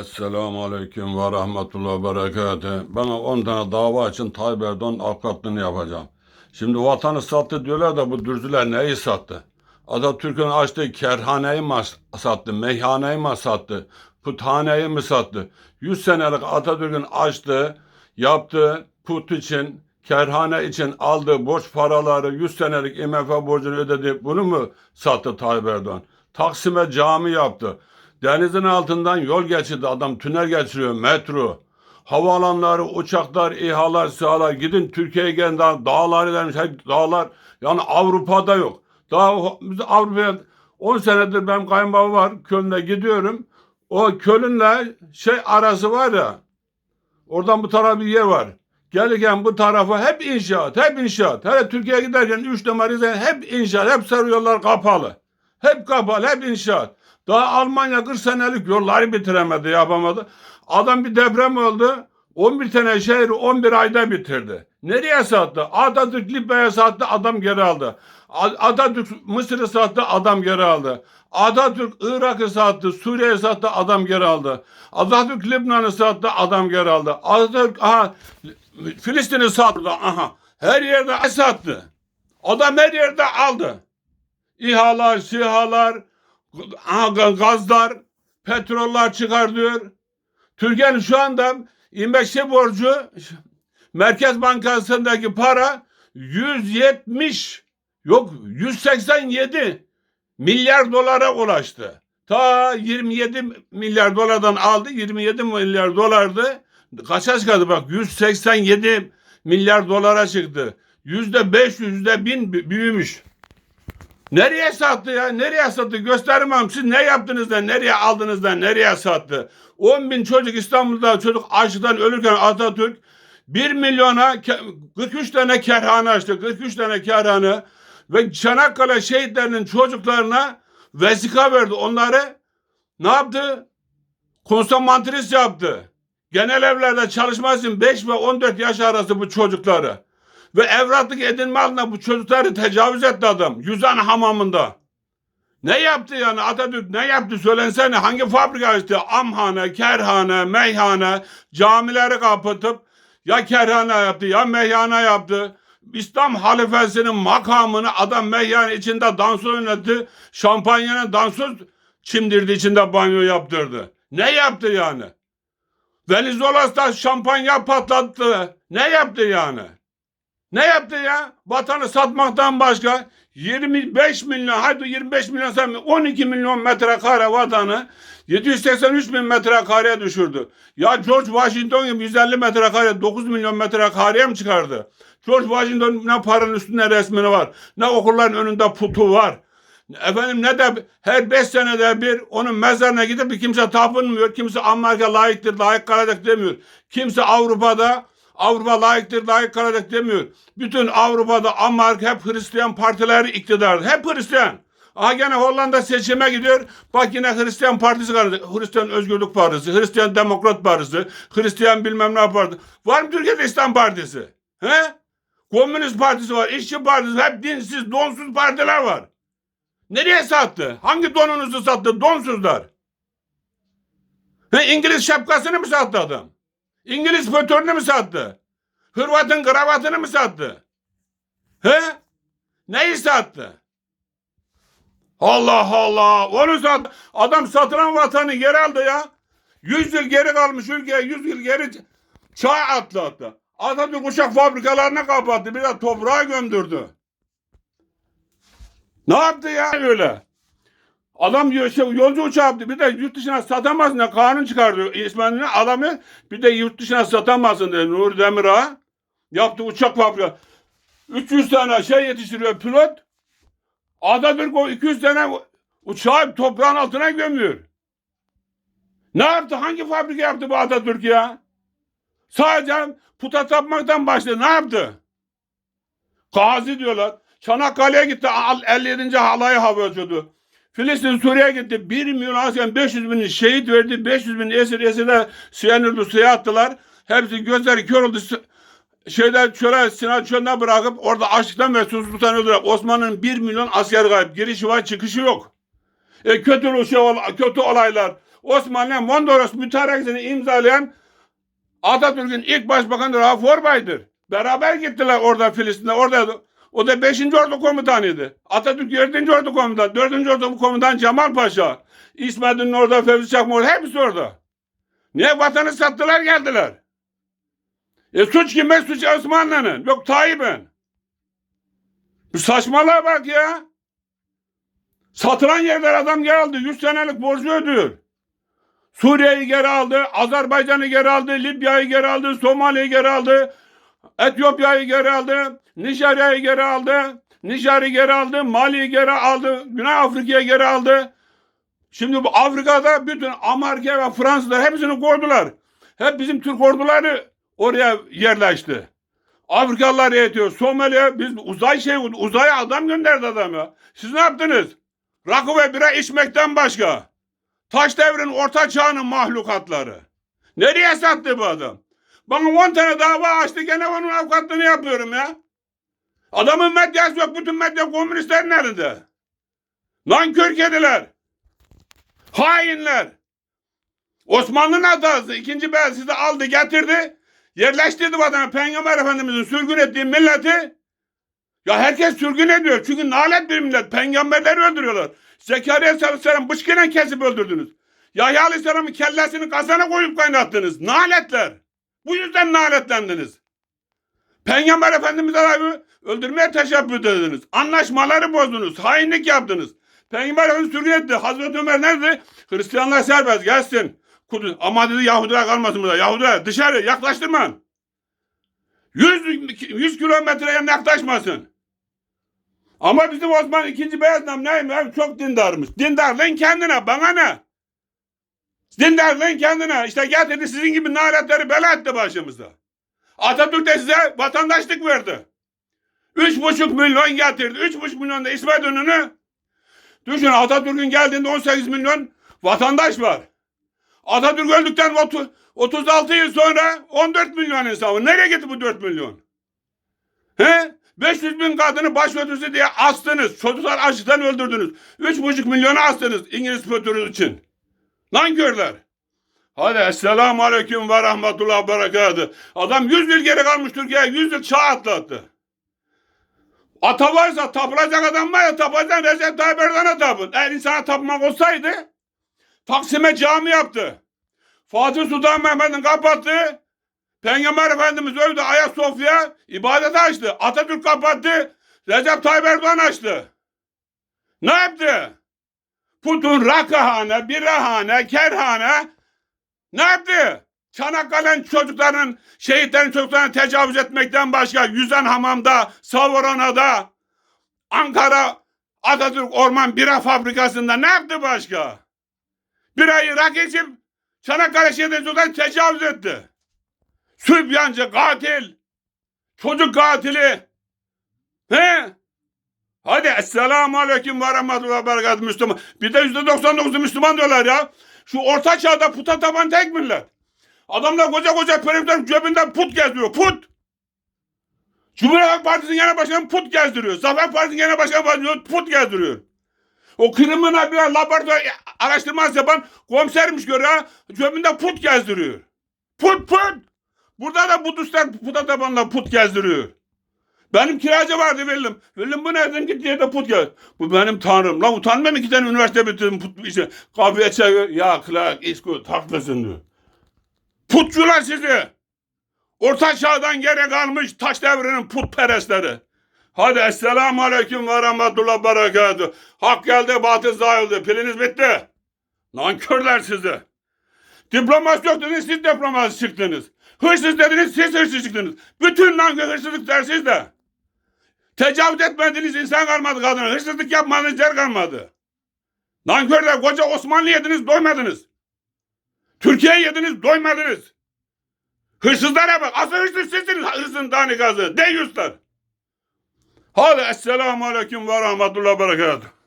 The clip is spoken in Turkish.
Esselamu Aleyküm ve Rahmetullah ve Berekatü. Bana 10 tane dava için Tayyip Erdoğan avukatlığını yapacağım. Şimdi vatanı sattı diyorlar da bu dürzüler neyi sattı? Atatürk'ün açtığı kerhaneyi mi sattı, meyhaneyi mi sattı, puthaneyi mi sattı? 100 senelik Atatürk'ün açtığı, yaptığı put için, kerhane için aldığı borç paraları 100 senelik IMF borcunu ödedi. Bunu mu sattı Tayyip Erdoğan? Taksim'e cami yaptı. Denizin altından yol geçirdi adam tünel geçiriyor metro. Havaalanları, uçaklar, İHA'lar, SİHA'lar gidin Türkiye'ye gelin daha dağlar ilermiş hep dağlar. Yani Avrupa'da yok. Daha Avrupa'ya 10 senedir benim kayınbaba var Köln'e gidiyorum. O Köln'le şey arası var ya oradan bu tarafa bir yer var. Gelirken bu tarafa hep inşaat, hep inşaat. Hele Türkiye'ye giderken 3 numara hep inşaat, hep sarı yollar kapalı. Hep kapalı, hep inşaat. Daha Almanya 40 senelik yolları bitiremedi, yapamadı. Adam bir deprem oldu. 11 tane şehri 11 ayda bitirdi. Nereye sattı? Atatürk Libya'ya sattı, adam geri aldı. Atatürk Mısır'ı sattı, adam geri aldı. Atatürk Irak'ı sattı, Suriye'yi sattı, adam geri aldı. Atatürk Lübnan'ı sattı, adam geri aldı. Atatürk aha, Filistin'i sattı, aha. Her yerde sattı. Adam her yerde aldı. İHA'lar, SİHA'lar, gazlar, petroller çıkartıyor. Türkiye'nin şu anda İMEK'e borcu Merkez Bankası'ndaki para 170 yok 187 milyar dolara ulaştı. Ta 27 milyar dolardan aldı 27 milyar dolardı. Kaça çıkardı bak 187 milyar dolara çıktı. Yüzde 500 yüzde 1000 bü- büyümüş. Nereye sattı ya? Nereye sattı? Göstermem. Siz ne yaptınız da nereye aldınız da nereye sattı? 10 bin çocuk İstanbul'da çocuk açlıktan ölürken Atatürk 1 milyona ke- 43 tane kerhane açtı. 43 tane kerhane ve Çanakkale şehitlerinin çocuklarına vesika verdi. Onları ne yaptı? Konsomantrist yaptı. Genel evlerde çalışması için 5 ve 14 yaş arası bu çocukları. Ve evlatlık edinme altında bu çocukları tecavüz etti adam. Yüzan hamamında. Ne yaptı yani Atatürk ne yaptı söylensene hangi fabrika açtı? Amhane, kerhane, meyhane, camileri kapatıp ya kerhane yaptı ya meyhane yaptı. İslam halifesinin makamını adam meyhane içinde dansöz oynattı. Şampanyanın dansöz çimdirdi içinde banyo yaptırdı. Ne yaptı yani? Venezuela'da şampanya patlattı. Ne yaptı yani? Ne yaptı ya? Vatanı satmaktan başka 25 milyon, hadi 25 milyon sen 12 milyon metrekare vatanı 783 bin metrekareye düşürdü. Ya George Washington gibi 150 metrekare 9 milyon metrekareye mi çıkardı? George Washington ne paranın üstünde resmini var, ne okulların önünde putu var. Efendim ne de her beş senede bir onun mezarına gidip kimse tapınmıyor. Kimse Amerika layıktır, layık kalacak demiyor. Kimse Avrupa'da Avrupa layıktır, layık kalacak demiyor. Bütün Avrupa'da Amerika hep Hristiyan partileri iktidarda. Hep Hristiyan. Aha gene Hollanda seçime gidiyor. Bak yine Hristiyan partisi kaldı. Hristiyan Özgürlük Partisi, Hristiyan Demokrat Partisi, Hristiyan bilmem ne partisi. Var mı Türkiye'de İslam Partisi? He? Komünist Partisi var, İşçi Partisi, hep dinsiz, donsuz partiler var. Nereye sattı? Hangi donunuzu sattı? Donsuzlar. He, İngiliz şapkasını mı sattı adam? İngiliz fötörünü mü sattı? Hırvat'ın kravatını mı sattı? He? Neyi sattı? Allah Allah. Onu sat. Adam satılan vatanı geri aldı ya. Yüz yıl geri kalmış ülkeye. Yüz yıl geri çağ atlattı. Atatürk uçak fabrikalarını kapattı. Bir de toprağa gömdürdü. Ne yaptı ya öyle? Adam diyor işte yolcu uçağı yaptı. Bir de yurt dışına satamazsın diye kanun çıkardı. İsmail'in adamı bir de yurt dışına satamazsın dedi Nuri Demirağ. Yaptı uçak fabrika. 300 tane şey yetiştiriyor pilot. Atatürk o 200 tane uçağı toprağın altına gömüyor. Ne yaptı? Hangi fabrika yaptı bu Atatürk ya? Sadece puta tapmaktan başladı. Ne yaptı? Gazi diyorlar. Çanakkale'ye gitti. al- 57. halayı havacıydı. Filistin Suriye'ye gitti. 1 milyon asker 500 bin şehit verdi. 500 bin esir esirde Siyanürlü suya attılar. Hepsi gözleri kör oldu. Şeyden çöle Sinan çölüne bırakıp orada açlıktan ve susuzluktan öldüler. Osmanlı'nın 1 milyon asker kayıp. Girişi var çıkışı yok. E, kötü, şey, kötü olaylar. Osmanlı Mondros mütarekesini imzalayan Atatürk'ün ilk başbakanı Rauf Orbay'dır. Beraber gittiler orada Filistin'de. Orada o da 5. Ordu Komutanıydı. Atatürk 4. Ordu Komutanı, 4. Ordu Komutanı Cemal Paşa. İsmet İnönü orada, Fevzi Çakma orada, hepsi orada. Niye vatanı sattılar geldiler? E suç kime? Suç Osmanlı'nın. Yok Tayyip'in. Bu saçmalığa bak ya. Satılan yerler adam geldi. 100 senelik borcu ödüyor. Suriye'yi geri aldı. Azerbaycan'ı geri aldı. Libya'yı geri aldı. Somali'yi geri aldı. Etiyopya'yı geri aldı. Nijerya'yı geri aldı. Nijer'i geri aldı. Mali'yi geri aldı. Güney Afrika'yı geri aldı. Şimdi bu Afrika'da bütün Amerika ve Fransızlar hepsini koydular. Hep bizim Türk orduları oraya yerleşti. Afrikalılar yetiyor. Somali biz uzay şey uzaya adam gönderdi adam ya. Siz ne yaptınız? Rakı ve bira içmekten başka. Taş devrin orta çağının mahlukatları. Nereye sattı bu adam? Bana 10 tane dava açtı gene onun avukatlığını yapıyorum ya. Adamın medyası yok. Bütün medya komünistlerin elinde. Nankör kediler. Hainler. Osmanlı'nın hatası. ikinci Beyazıt'ı aldı getirdi. Yerleştirdi vatanı. Peygamber Efendimiz'in sürgün ettiği milleti. Ya herkes sürgün ediyor. Çünkü nalet bir millet. Peygamberleri öldürüyorlar. Zekeriya Aleyhisselam bıçkıyla kesip öldürdünüz. Yahya Aleyhisselam'ın kellesini kazana koyup kaynattınız. Naletler. Bu yüzden naletlendiniz. Peygamber Efendimiz'e abi öldürmeye teşebbüs ediniz. Anlaşmaları bozdunuz. Hainlik yaptınız. Peygamber Efendimiz sürgün etti. Hazreti Ömer nerede? Hristiyanlar serbest gelsin. Kudüs. Ama dedi Yahudiler kalmasın burada. Yahudiler dışarı yaklaştırmayın. 100, 100 kilometreye yaklaşmasın. Ama bizim Osman ikinci Beyazıt neymiş? Çok dindarmış. Dindarlığın kendine bana ne? Dindarlığın kendine. İşte getirdi sizin gibi naletleri bela etti başımıza. Atatürk de size vatandaşlık verdi. Üç buçuk milyon getirdi. Üç buçuk milyon da İsmet İnönü. Düşün Atatürk'ün geldiğinde 18 milyon vatandaş var. Atatürk öldükten 30, 36 yıl sonra 14 milyon insan var. Nereye gitti bu 4 milyon? He? 500 bin kadını başörtüsü diye astınız. Çocuklar açlıktan öldürdünüz. 3,5 milyonu astınız İngiliz fötürü için. Nankörler. Hadi esselamu aleyküm ve rahmetullah ve berekatü. Adam 100 yıl geri kalmış Türkiye'ye 100 yıl çağ atlattı. Ata varsa tapılacak adam var ya tapacaksın Recep Tayyip Erdoğan'a tapın. Eğer insana tapmak olsaydı Taksim'e cami yaptı. Fatih Sultan Mehmet'in kapattı. Peygamber Efendimiz öldü Ayasofya ibadet açtı. Atatürk kapattı. Recep Tayyip Erdoğan açtı. Ne yaptı? Putun rakahane, birahane, kerhane ne yaptı? Çanakkale'nin çocukların, şehitlerin çocuklarına tecavüz etmekten başka yüzen hamamda, Savorona'da, Ankara Atatürk Orman Bira Fabrikası'nda ne yaptı başka? Birayı rak içip Çanakkale şehitlerin çocuklarına tecavüz etti. Sübyancı, katil, çocuk katili. He? Hadi esselamu aleyküm ve rahmetullah ve berekatuhu Müslüman. Bir de yüzde 99'u Müslüman diyorlar ya. Şu orta çağda puta taban tek millet. Adamlar koca koca perifler cebinden put gezdiriyor. Put. Cumhuriyet Partisi'nin genel başkanı put gezdiriyor. Zafer Partisi'nin genel başkanı put gezdiriyor. O kriminal bir laboratuvar araştırması yapan komisermiş göre ha, cebinde put gezdiriyor. Put put. Burada da Budistler puta tabanla put gezdiriyor. Benim kiracı vardı Velim. Velim bu nereden gitti diye de put gel. Bu benim tanrım. Lan utanmam iki tane üniversite bitirdim put işte. Kahve çayı ya Clark İsko haklısın diyor. Putçular sizi. Orta çağdan geri kalmış taş devrinin putperestleri. Hadi esselamu aleyküm ve rahmetullah berekatuhu. Hak geldi batıl zayıldı. Piliniz bitti. Nankörler sizi. Diplomasi yok dediniz siz diplomasi çıktınız. Hırsız dediniz siz hırsız çıktınız. Bütün nankör hırsızlıklar sizde. Tecavüz etmediniz insan kalmadı kadına. Hırsızlık yapmadınız yer kalmadı. Nankörler koca Osmanlı yediniz doymadınız. Türkiye yediniz doymadınız. Hırsızlara bak. Asıl hırsız sizsiniz hırsızın tane gazı. Deyyuslar. Hadi esselamu aleyküm ve rahmetullah berekatuhu.